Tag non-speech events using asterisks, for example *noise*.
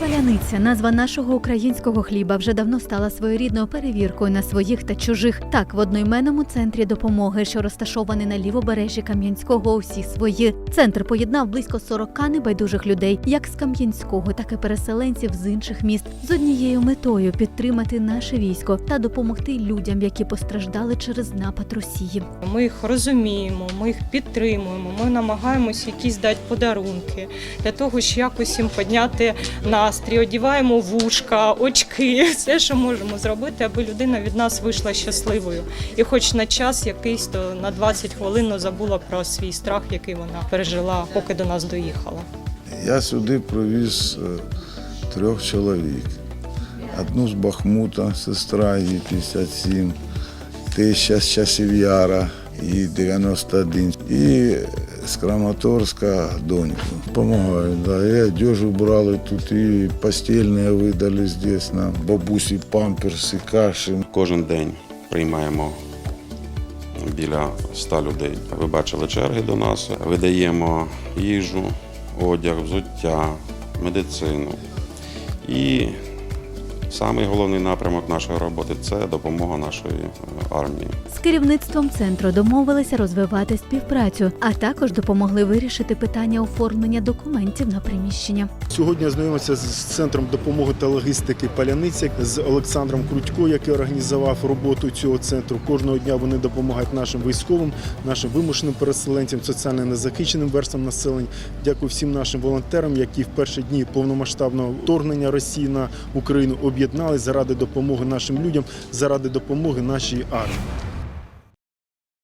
Паляниця, назва нашого українського хліба, вже давно стала своєрідною перевіркою на своїх та чужих. Так, в одноіменному центрі допомоги, що розташований на лівобережжі Кам'янського, усі свої. Центр поєднав близько 40 небайдужих людей, як з Кам'янського, так і переселенців з інших міст, з однією метою підтримати наше військо та допомогти людям, які постраждали через напад Росії. Ми їх розуміємо, ми їх підтримуємо. Ми намагаємось якісь дати подарунки для того, щоб якось їм підняти настрій, одіваємо вушка, очки, *laughs* все, що можемо зробити, аби людина від нас вийшла щасливою. І хоч на час якийсь, то на 20 хвилин ну, забула про свій страх, який вона пережила, поки до нас доїхала. Я сюди привіз е, трьох чоловік. Одну з Бахмута, сестра її 57, теща з часів Яра, їй 91. І з Краматорська доньку. Помагають, да. І одежу брали тут, і постільне видали здесь нам. Бабусі памперси, каші. Кожен день приймаємо біля 100 людей. Ви бачили черги до нас. Видаємо їжу, одяг, взуття, медицину. І самий головний напрямок нашої роботи це допомога нашої е, армії. З керівництвом центру домовилися розвивати співпрацю, а також допомогли вирішити питання оформлення документів на приміщення. Сьогодні знайомимося з центром допомоги та логістики Паляниця з Олександром Крутько, який організував роботу цього центру. Кожного дня вони допомагають нашим військовим, нашим вимушеним переселенцям, соціально незахищеним верствам населення. Дякую всім нашим волонтерам, які в перші дні повномасштабного вторгнення Росії на Україну об'єднались заради допомоги нашим людям, заради допомоги нашій армії.